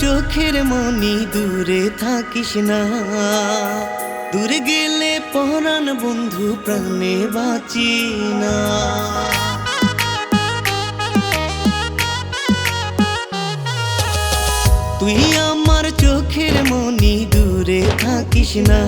চোখের মনি দূরে থাকিস না। দূরে গেলে পরাণ বন্ধু প্রাণে বাঁচি না। তুই আমার চোখের মনি দূরে থাকিস না।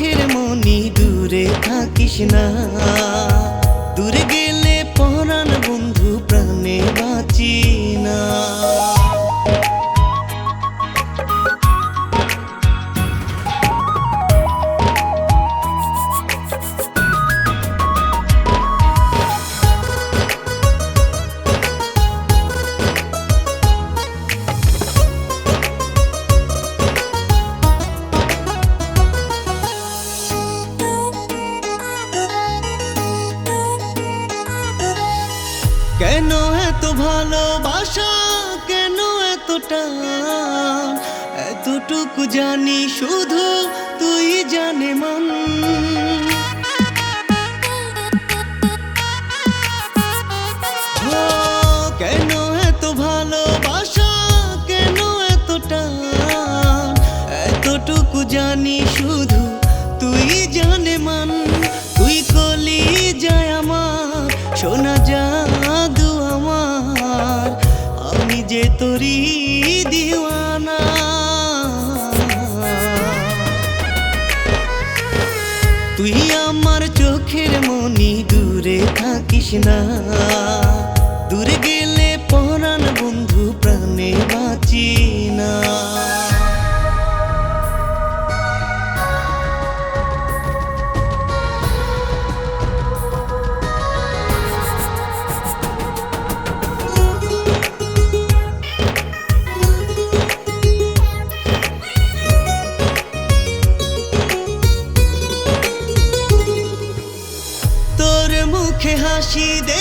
চোখের মনি দূরে থাকিস না। কেন এত ভালোবাসা? কেন এত টান এতটুকু জানি শুধু তুই জানে মন। কেন এত ভালোবাসা? কেন এত টান এতটুকু জানি শুধু যে তোরি দিওয়ানা। তুই আমার চোখের মনি, দূরে থাকিস না। দূরে গেলে পরাণ বন্ধু, প্রাণে বাঁচি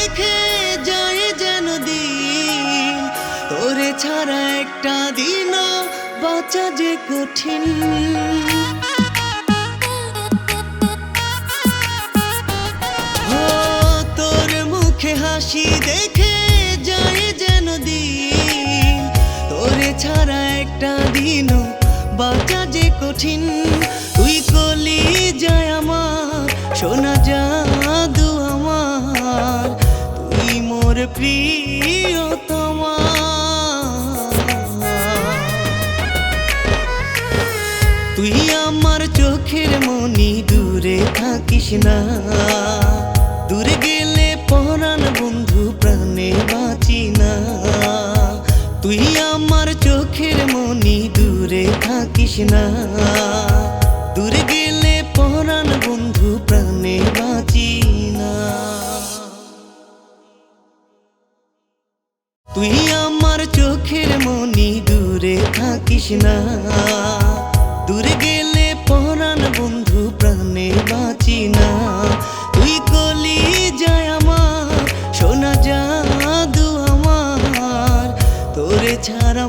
দেখে যায় যেন দিন। তোরে ছাড়া একটা দিন বাঁচা যে কঠিন। তোর মুখে হাসি দেখে যায় যেন দিন। তোরে ছাড়া একটা দিন বাঁচা যে কঠিন। প্রিয়তমা। তুই আমার চোখের মনি, দূরে থাকিস না। দূরে গেলে পরাণ বন্ধু, প্রাণে বাঁচি না। তুই আমার চোখের মনি, দূরে থাকিস না। তুই আমার চোখের মনি, দূরে থাকিস না। দূরে গেলে পরাণ বন্ধু, প্রাণে বাঁচি না। তুই কলি যায় আমার শোনা যা দু আমার। তোরে ছাড়া